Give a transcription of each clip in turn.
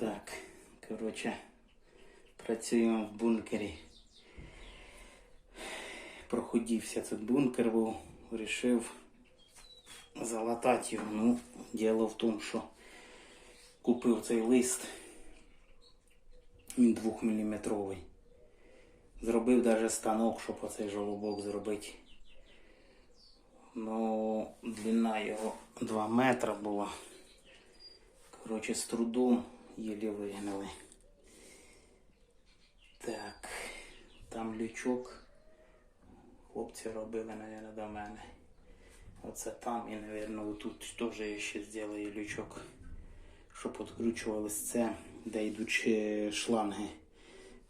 Так, коротше, працюємо в бункері. Проходився цей бункер, був, вирішив залатати його. Ну, діло в тому, що купив цей лист. Він двохміліметровий. Зробив навіть станок, щоб оцей жолобок зробити. Ну, длина його 2 метри була. Коротше, з трудом єлі вигнали. Так, там лючок. Хлопці робили, мабуть, до мене. Оце там і, мабуть, тут теж я ще зроблю лючок. Щоб відкручувалось це, де йдуть е, шланги.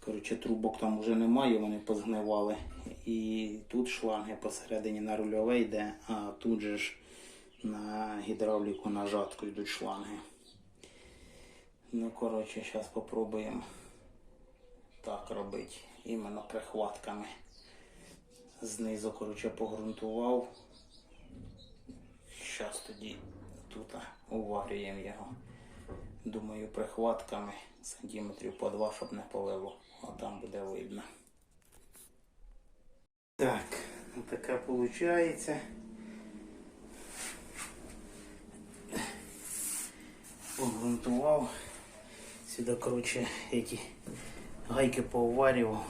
Коротше, трубок там вже немає, вони позгнивали. І тут шланги посередині на рульове йде, а тут же ж на гідравліку на жатку йдуть шланги. Ну, коротше, зараз спробуємо так робити. Іменно прихватками. Знизу, коротше, погрунтував. Зараз тоді тут уварюємо його. Думаю, прихватками сантиметрів по два, щоб не полило. А там буде видно. Так, така виходить. Погрунтував. Сюди, коротше, эти гайки поуварював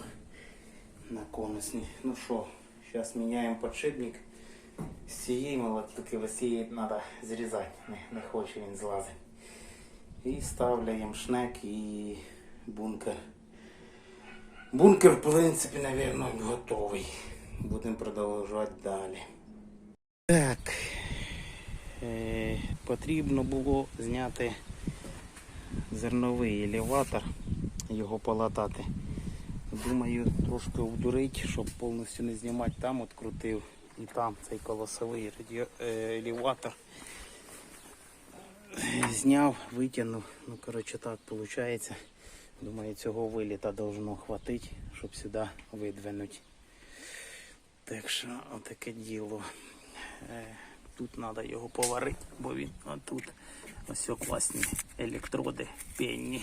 на конусні. Ну що, зараз міняємо подшипник. З цієї молотилки ось цієї треба зрізати, не, не хоче він злазити. І ставляємо шнек і бункер. Бункер, в принципі, мабуть, готовий. Будемо продовжувати далі. Так. Е, потрібно було зняти зерновий елеватор, його полатати. Думаю, трошки вдурить, щоб повністю не знімати там, от крутив і там цей колосовий е, елеватор. Зняв, витягнув. Ну, коротше, так виходить. Думаю, цього виліта должно хватити, щоб сюди видвинути. Так що, отаке діло. Е, Тут треба його поварити, бо він отут ось класні електроди пенні.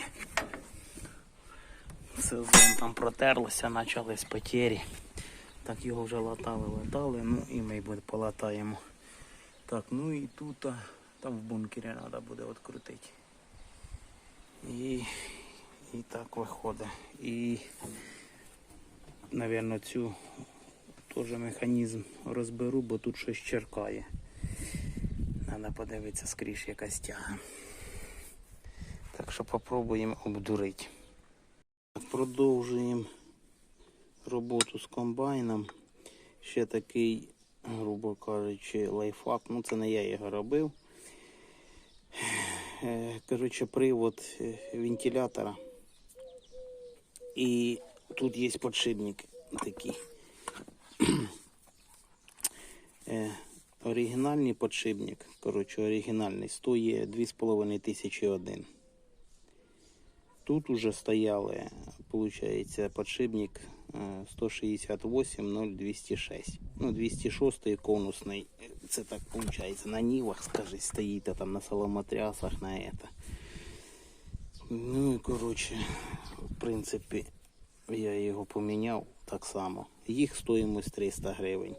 Сезон там протерлося, почались потері. Так його вже латали, латали, ну і ми буде полатаємо. Так, ну і тут, там в бункері треба буде відкрутити. І, і так виходить. І, мабуть, цю теж механізм розберу, бо тут щось черкає. Треба подивитися скрізь якась тяга. Так що попробуємо обдурити. Продовжуємо роботу з комбайном. Ще такий, грубо кажучи, лайфхак. Ну це не я його робив. Е, Коротше, привод е, вентилятора. І тут є подшипник такий. Е, Оригінальний подшипник, коротше, оригінальний, стоїть 2,5 тисячі. Тут уже стояли, получається, подшипник е, 168 Ну, 206 конусний. Це так виходить на нівах, скажи, стоїть а там на соломотрясах на это. Ну і коротше, в принципі, я його поміняв так само. Їх стоїмость 300 гривень.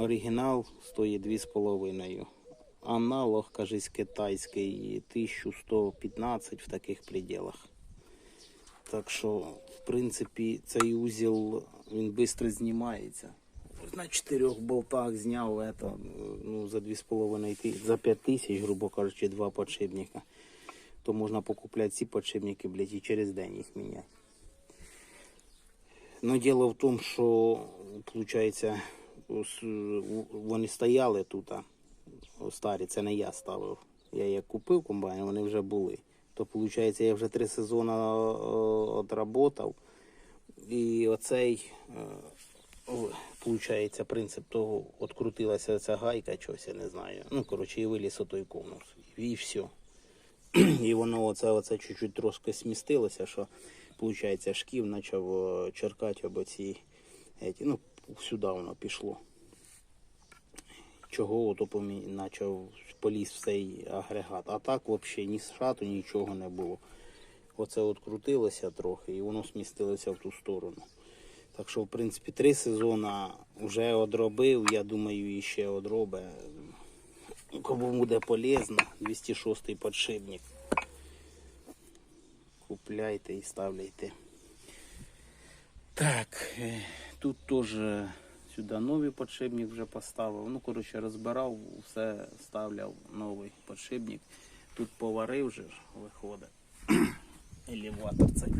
Оригінал стоїть 2,5. Аналог, кажись, китайський 1115 в таких пределах. Так що, в принципі, цей узіл він швидко знімається. На чотирьох болтах зняв это, ну, за 2,5 за 5 тисяч, грубо кажучи, два подшипника. То можна покупляти ці подшипники, блядь, і через день їх міняти. Ну, діло в тому, що, виходить, ось, вони стояли тут, старі, це не я ставив. Я як купив комбайн, вони вже були. То, виходить, я вже три сезони відработав. І оцей, виходить, принцип того, открутилася ця гайка, щось я не знаю. Ну, коротше, і виліз отой конус. І все. І воно оце, оце чуть-чуть трошки смістилося, що, виходить, шків почав е, черкати об ці, ну, сюди воно пішло. Чого ото почав поліз в цей агрегат. А так взагалі ні шату, нічого не було. Оце от крутилося трохи і воно смістилося в ту сторону. Так що, в принципі, три сезони вже одробив, я думаю, і ще одробе. Кому буде полезно, 206 подшипник. Купляйте і ставляйте. Так, е, тут теж сюди новий подшипник вже поставив. Ну, коротше, розбирав, все ставляв новий подшипник. Тут поварив вже виходить. Елеватор цей.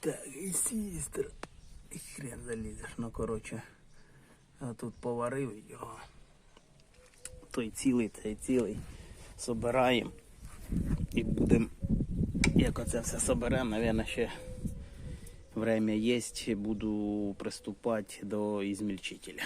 Так, і сістер. Хрен залізеш, ну коротше. Тут поварив його. Той цілий, цей цілий. Собираємо. І будемо, як оце все соберемо, мабуть, ще время есть, буду приступати до ізмільчителя.